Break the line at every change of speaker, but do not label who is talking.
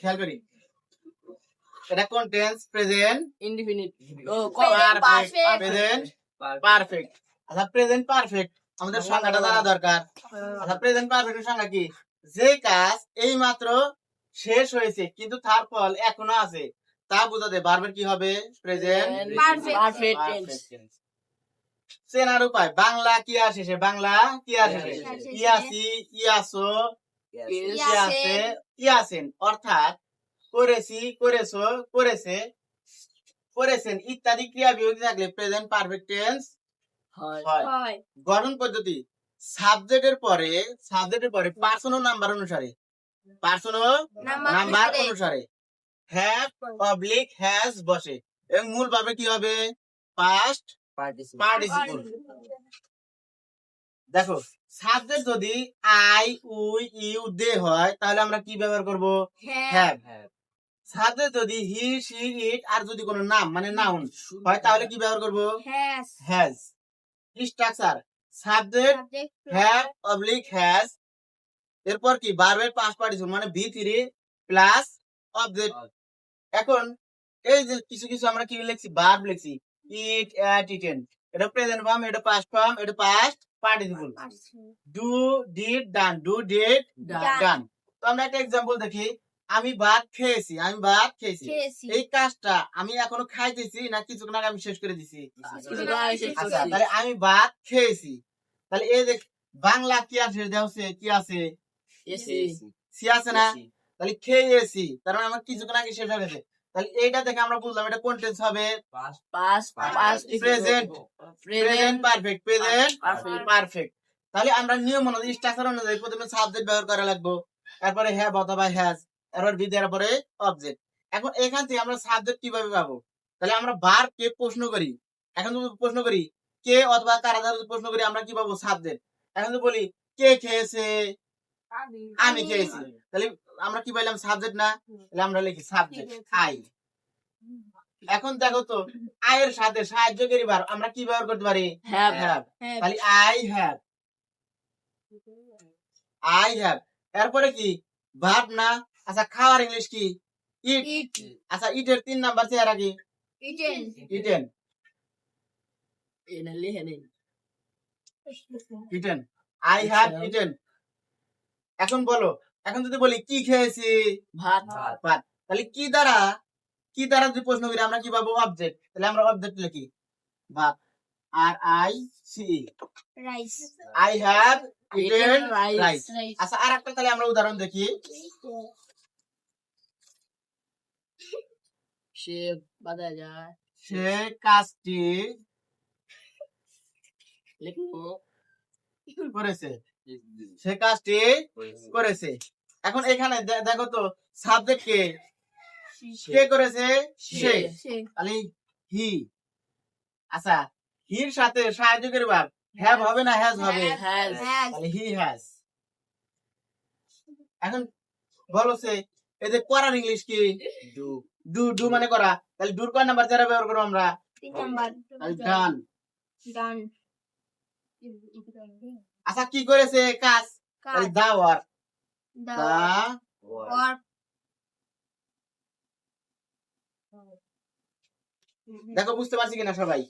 খেয়াল করি। এটা কন্টেন্স প্রেজেন্ট
ইনডিফিনিট ও
পারফেক্ট প্রেজেন্ট পারফেক্ট আচ্ছা প্রেজেন্ট পারফেক্ট আমাদের সংজ্ঞাটা জানা দরকার। আচ্ছা প্রেজেন্ট পারফেক্টের কি? যে কাজ এই মাত্র শেষ হয়েছে কিন্তু তার ফল এখনও আছে তা বোঝাতে ভার্বের কি হবে? প্রেজেন্ট
পারফেক্ট টেন্স
চেনার উপায়। বাংলা কি আর শেষে বাংলা কি। ইয়াসি ইয়াসো ইয়াসে ইয়াসেন। অর্থাৎ করেছি করেছ করেছে করেছেন। ইত্যাদি ক্রিয়া বিভক্তি থাকলে প্রেজেন্ট পারফেক্ট টেন্স
হয়।
গঠন পদ্ধতি সাবজেক্টের পরে সাবজেক্টের পরে পার্সোনাল নাম্বার অনুসারে পার্সোনাল
নাম্বার
নাম্বার
অনুসারে।
হ্যাভ পাবলিক হ্যাজ বসে। এবং মূল ভাবে কি হবে? পাস্ট পার্টিসিপল দেখো সাবজেক্ট যদি আই উই ইউ দে হয় তাহলে আমরা কি ব্যবহার করব?
হ্যাভ
হ্যাভ সাবজেক্ট যদি হি সি ইট আর যদি কোনো নাম মানে নাউন হয় তাহলে কি ব্যবহার করব?
Has
has structure subject have oblique has এরপর কি? ভার্বের পাস্ট পার্টিসিপল মানে ভি থ্রি প্লাস অবজেক্ট এখন এই যে কিছু কিছু আমরা কি লিখছি? ভার্ব লিখছি। ইট অ্যাট ইটেন এটা প্রেজেন্ট ফর্ম এটা পাস্ট ফর্ম এটা past participle do did done do did. Done তো আমরা একটা এক্সাম্পল দেখি। আমি ভাত খেয়েছি আমি ভাত খেয়েছি। এই কাজটা আমি এখনও খাইতেছি না কিছুক্ষণ আগে আমি শেষ করে দিছি? আচ্ছা। তাহলে আমি ভাত খেয়েছি। তাহলে এই যে বাংলা কি আছে? দেওয়া কি আছে?
এসি।
সি আছে না? তাহলে খেয়েছি। তার মানে আমার কিছুক্ষণ আগে শেষ হয়ে গেছে। তাহলে এইটা দেখে আমরা বুঝলাম এটা কোন টেন্স হবে?
Past past
present
present
perfect present perfect তাহলে আমরা নিয়ম অনুযায়ী স্ট্রাকচার অনুযায়ী প্রথমে সাবজেক্ট ব্যবহার করা লাগবে। তারপরে হ্যাভ অথবা হ্যাজ বি দেওয়ার পরে অবজেক্ট এখন এখান থেকে আমরা সাবজেক্ট কীভাবে পাবো? তাহলে আমরা বার কে প্রশ্ন করি। এখন যদি প্রশ্ন করি কে অথবা কারা দ্বারা প্রশ্ন করি আমরা কি পাবো? সাবজেক্ট এখন যদি বলি কে খেয়েছে? আমি খেয়েছি তাহলে আমরা কি পাইলাম সাবজেক্ট না? তাহলে আমরা লিখি সাবজেক্ট আই। এখন দেখো তো আয়ের সাথে সাহায্যকারী বার আমরা কি ব্যবহার করতে পারি?
হ্যাভ
হ্যাভ তাহলে আই হ্যাভ আই হ্যাভ এরপরে কি? ভাব না? আচ্ছা খাওয়ার ইংলিশ কি? ইট
ইট
আচ্ছা ইটের তিন নাম্বার চেহারা কি?
ইটেন
ইটেন
এনে লিখে নিন
ইটেন আই হ্যাভ ইটেন এখন বলো এখন যদি বলি কি খেয়েছি?
ভাত।
ভাত তাহলে কি দ্বারা কি দ্বারা যদি প্রশ্ন করি আমরা কি পাবো? অবজেক্ট তাহলে আমরা অবজেক্ট লিখি ভাত। আর I see
rice
I have eaten
rice
আচ্ছা আর একটা তাহলে আমরা উদাহরণ দেখি।
সে বাদা যায়।
সে কাজটি
লিখব
করেছে। সে কাজটি করেছে। এখন এখানে দেখো তো সাবজেক্ট কে? কে করেছে? সে।
সে।
হি আচ্ছা হির সাথে সাহায্যকারী ভাব হ্যাভ হবে না হ্যাজ হবে? হি হ্যাজ এখন বলো সে এই যে করার ইংলিশ কি?
ডু
ডু ডু মানে করা। তাহলে ডুর কয় নাম্বার যারা ব্যবহার করব আমরা?
তিন নাম্বার
তাহলে ডান
ডান
আচ্ছা কি করেছে? কাজ। দাওয়ার the work
the
the
work
দেখো বুঝতে পারছি কিনা সবাই?